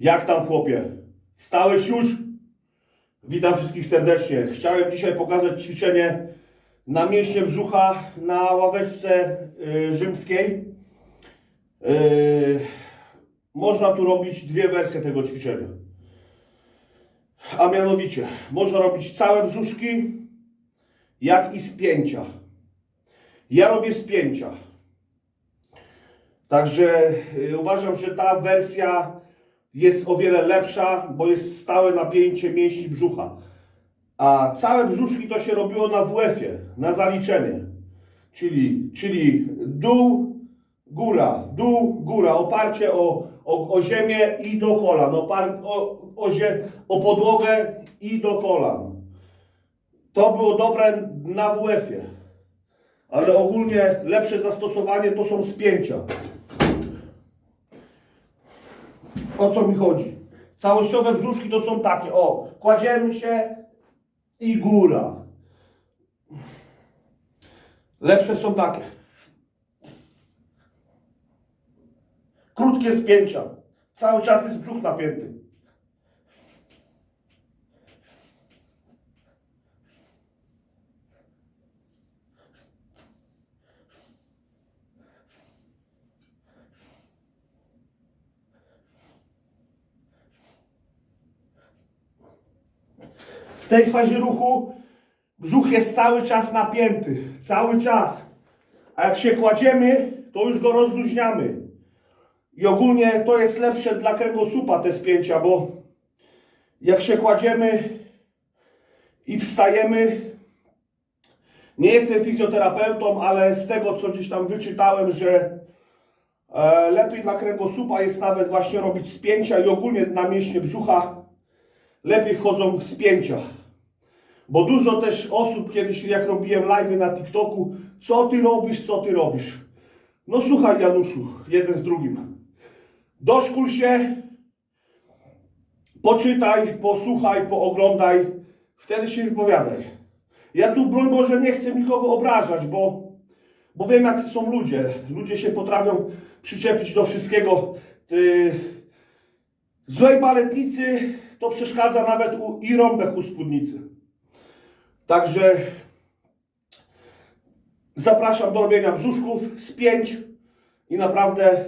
Jak tam chłopie? Stałeś już? Witam wszystkich serdecznie. Chciałem dzisiaj pokazać ćwiczenie na mięśnie brzucha na ławeczce y, rzymskiej. Y, można tu robić dwie wersje tego ćwiczenia. A mianowicie, można robić całe brzuszki, jak i spięcia. Ja robię spięcia. Także y, uważam, że ta wersja jest o wiele lepsza, bo jest stałe napięcie mięśni brzucha. A całe brzuszki to się robiło na WF-ie, na zaliczenie. Czyli, czyli dół, góra, dół, góra, oparcie o, o, o ziemię i do kolan, opar, o, o, zie, o podłogę i do kolan. To było dobre na WF-ie. Ale ogólnie lepsze zastosowanie to są spięcia. O co mi chodzi? Całościowe brzuszki to są takie, o, kładziemy się i góra. Lepsze są takie. Krótkie spięcia. Cały czas jest brzuch napięty. Tej fazie ruchu brzuch jest cały czas napięty. Cały czas. A jak się kładziemy, to już go rozluźniamy. I ogólnie to jest lepsze dla kręgosłupa te spięcia, bo jak się kładziemy i wstajemy, nie jestem fizjoterapeutą, ale z tego co gdzieś tam wyczytałem, że e, lepiej dla kręgosłupa jest nawet właśnie robić spięcia i ogólnie na mięśnie brzucha lepiej wchodzą spięcia. Bo dużo też osób kiedyś, jak robiłem live na TikToku, co ty robisz, co ty robisz. No słuchaj Januszu, jeden z drugim. Doszkól się, poczytaj, posłuchaj, pooglądaj, wtedy się wypowiadaj. Ja tu, broń Boże, nie chcę nikogo obrażać, bo, bo wiem, jacy są ludzie. Ludzie się potrafią przyczepić do wszystkiego. Ty, złej baletnicy to przeszkadza nawet u, i rąbek u spódnicy. Także zapraszam do robienia brzuszków, spięć i naprawdę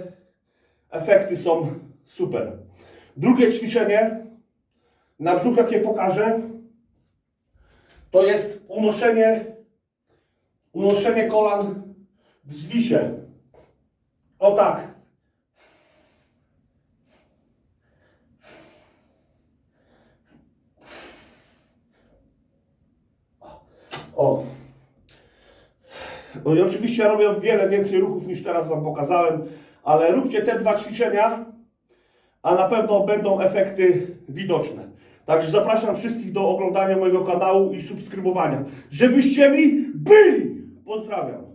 efekty są super. Drugie ćwiczenie na brzuch, jakie pokażę, to jest unoszenie, unoszenie kolan w zwisie. O tak. O. No i oczywiście robię wiele więcej ruchów niż teraz Wam pokazałem, ale róbcie te dwa ćwiczenia, a na pewno będą efekty widoczne. Także zapraszam wszystkich do oglądania mojego kanału i subskrybowania, żebyście mi byli. Pozdrawiam.